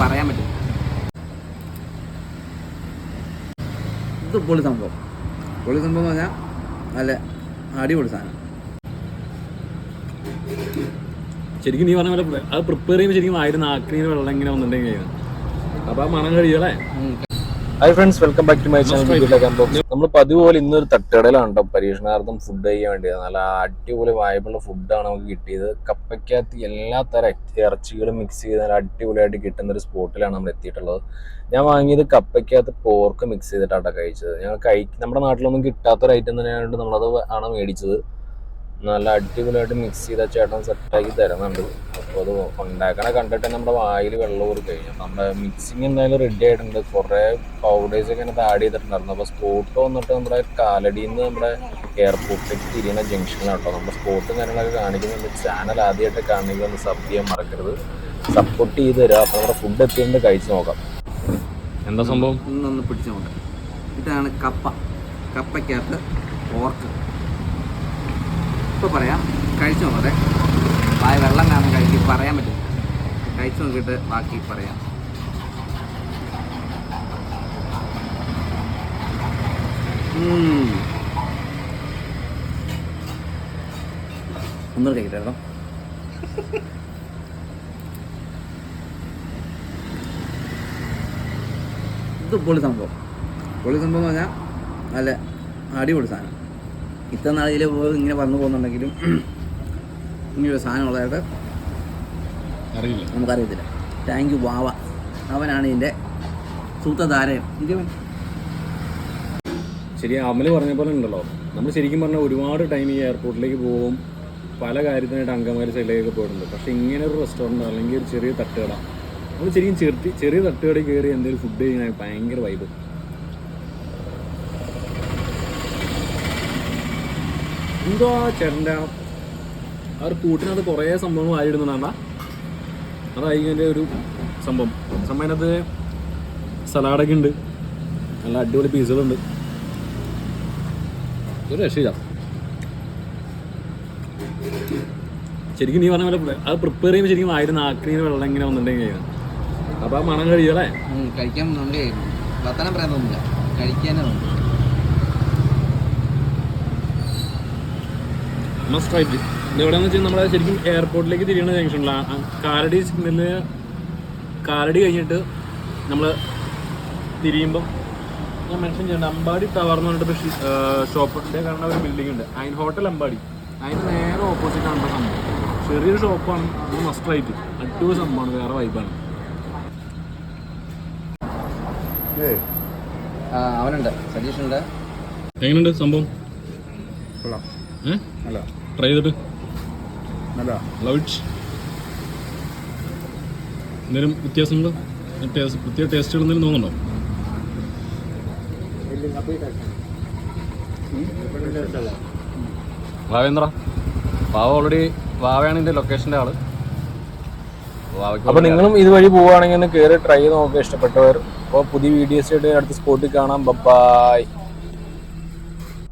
പറയാൻ പറ്റും. ഇത് പൊളി സംഭവം പൊളി സംഭവം എന്ന് പറഞ്ഞാൽ നല്ല അടിപൊളി സാധനം. ശരിക്കും നീ പറഞ്ഞ പോലെ അത് പ്രിപ്പയർ ചെയ്യുമ്പോൾ ശരിക്കും ആയിരുന്നു ആക്രീന വെള്ളം ഇങ്ങനെ വന്നിട്ടുണ്ടെങ്കിൽ അപ്പോൾ ആ മണം കഴിയല്ലേ hi friends welcome back to my channel നമ്മൾ പതിവ് പോലെ ഇന്നൊരു തട്ടുകടയിലാണ് കേട്ടോ പരീക്ഷണാർത്ഥം ഫുഡ് കഴിക്കാൻ വേണ്ടി നല്ല അടിപൊളി വായ്പുള്ള ഫുഡാണ് നമുക്ക് കിട്ടിയത്. കപ്പയ്ക്കകത്ത് എല്ലാ തരം ഇറച്ചികളും മിക്സ് ചെയ്ത് നല്ല അടിപൊളിയായിട്ട് കിട്ടുന്ന ഒരു സ്പോട്ടിലാണ് നമ്മൾ എത്തിയിട്ടുള്ളത്. ഞാൻ വാങ്ങിയത് കപ്പയ്ക്കകത്ത് പോർക്ക് മിക്സ് ചെയ്തിട്ടാണ് കഴിച്ചത്. ഞങ്ങൾ കഴി നമ്മുടെ നാട്ടിലൊന്നും കിട്ടാത്തൊരു ഐറ്റം തന്നെയായതുകൊണ്ട് നമ്മളത് ആണ് മേടിച്ചത്. നല്ല അടിപൊളിയായിട്ട് മിക്സ് ചെയ്ത ചേട്ടൻ സെറ്റാക്കി തരുന്നുണ്ട്. അപ്പോൾ അത് ഉണ്ടാക്കണ കണ്ടിട്ട് നമ്മുടെ വായിൽ വെള്ളം ഊറി കഴിഞ്ഞു. നമ്മുടെ മിക്സിങ് എന്തായാലും റെഡി ആയിട്ടുണ്ട്. കുറേ പൗഡേഴ്സ് ഒക്കെ അതിനകത്ത് ആഡ് ചെയ്തിട്ടുണ്ടായിരുന്നു. അപ്പോൾ സ്പോട്ട് വന്നിട്ട് നമ്മുടെ കാലടിയിൽ നിന്ന് നമ്മുടെ എയർപോർട്ടിലേക്ക് തിരിയുന്ന ജംഗ്ഷനിലാണ് നമ്മുടെ സ്പോട്ടും കാര്യങ്ങളൊക്കെ കാണിക്കുന്നുണ്ട്. ചാനൽ ആദ്യമായിട്ട് കാണിക്കുന്നത് സബ് ചെയ്യാൻ മറക്കരുത്. സപ്പോർട്ട് ചെയ്ത് തരാം. അപ്പോൾ നമ്മുടെ ഫുഡ് എത്തിയിട്ട് കഴിച്ചു നോക്കാം. എന്താ സംഭവം? ഇതാണ് കപ്പ. കപ്പയ്ക്കകത്ത് പോർക്ക് ഇപ്പോൾ പറയാം. കഴിച്ചു നോക്കട്ടെ വായ വെള്ളം കാരണം കഴിക്കും പറയാൻ പറ്റും കഴിച്ചു നോക്കിയിട്ട് ബാക്കി പറയാം. ഒന്നും കഴിക്കട്ടോ കഴിക്കട്ടെ കേട്ടോ. ഇത് പൊളി സംഭവം. പൊളി സംഭവം എന്ന് പറഞ്ഞാൽ നല്ല അടിപൊളി സാധനം. ഇത്ര നാളിൽ ഇങ്ങനെ വന്നു പോകുന്നുണ്ടെങ്കിലും ഇങ്ങനൊരു സാധനം ഉള്ളതായിട്ട് അറിയില്ല. നമുക്കറിയത്തില്ല. താങ്ക് യു വാവ. അവനാണ് ഇതിന്റെ സൂത്രധാരൻ. ഇരിവൻ ശരി അമൽ പറഞ്ഞ പോലെ ഉണ്ടല്ലോ. നമ്മൾ ശരിക്കും പറഞ്ഞാൽ ഒരുപാട് ടൈം ഈ എയർപോർട്ടിലേക്ക് പോകും. പല കാര്യത്തിനായിട്ട് അങ്കമാരി സൈഡിലേക്കൊക്കെ പോയിട്ടുണ്ട്. പക്ഷേ ഇങ്ങനെ ഒരു റെസ്റ്റോറന്റ് അല്ലെങ്കിൽ ഒരു ചെറിയ തട്ടുകട നമ്മൾ ശരിക്കും ചെറുത്തി ചെറിയ തട്ടുകടയിൽ കയറി എന്തെങ്കിലും ഫുഡ് കഴിഞ്ഞാൽ ഭയങ്കര വൈബ് എന്തോ ചേട്ടന്റെ ആ ഒരു കൂട്ടിനകത്ത് കുറേ സംഭവങ്ങൾ വാരിയിടുന്നതാണ്. അതായി ഇതിന്റെ ഒരു സംഭവം. സംഭവം അതിനകത്ത് സലാഡൊക്കെ ഉണ്ട്. നല്ല അടിപൊളി പീസുകളുണ്ട് ഒരു രക്ഷയില്ല. ശരിക്കും നീ പറഞ്ഞ പോലെ അത് പ്രിപ്പയർ ചെയ്യുമ്പോൾ ശരിക്കും ആയിരുന്നു നാക്കിന് വെള്ളം ഇങ്ങനെ വന്നിട്ടുണ്ടെങ്കിൽ അപ്പോൾ ആ മണം കഴിയല്ലേ കഴിക്കാൻ വർത്തനം പറയാൻ തോന്നില്ല കഴിക്കാനേ മസ്റ്റ് റൈറ്റ് ഇത് എവിടെയാണെന്ന് വെച്ചാൽ നമ്മളെ ശരിക്കും എയർപോർട്ടിലേക്ക് തിരിയണ ജംഗ്ഷനിലാണ് കാലടി സിഗ്നലിന് കാലടി കഴിഞ്ഞിട്ട് നമ്മൾ തിരിയുമ്പം ഞാൻ മെൻഷൻ ചെയ്യേണ്ട. അമ്പാടി ടവർ എന്ന് പറഞ്ഞിട്ട് ഷോപ്പിന്റെ കാരണം ഒരു ബിൽഡിംഗ് ഉണ്ട്. അതിന് ഹോട്ടൽ അമ്പാടി. അതിന് നേരെ ഓപ്പോസിറ്റ് ആണ് സംഭവം. ചെറിയൊരു ഷോപ്പാണ് അത് മസ്റ്റ് റൈറ്റ് അടിപൊളി സംഭവമാണ്. വേറെ വൈബാണ് അവനുണ്ട്. സജീഷ് ഉണ്ട് എങ്ങനെയുണ്ട് സംഭവം? കൊള്ളാം. ട്രൈ ചെയ്തിട്ട്. നല്ല ലവ് ഇറ്റ് എന്തെങ്കിലും വ്യത്യാസങ്ങൾ ടേസ്റ്റ് പ്രത്യേക ടേസ്റ്റുകൾ എന്തെങ്കിലും തോന്നുന്നുണ്ടോ? ഭാവേന്ദ്ര ഭാവ ഓൾറെഡി ഭാവയാണ് ഇതിന്റെ ലൊക്കേഷന്റെ ആൾ. അപ്പൊ അപ്പോൾ നിങ്ങളും ഇതുവഴി പോവുകയാണെങ്കിൽ ഒന്ന് കയറി ട്രൈ ചെയ്ത് നോക്കുക ഇഷ്ടപ്പെട്ടവർ. അപ്പോൾ പുതിയ വീഡിയോസ് ആയിട്ട് അടുത്ത സ്പോട്ടിൽ കാണാം. ബൈ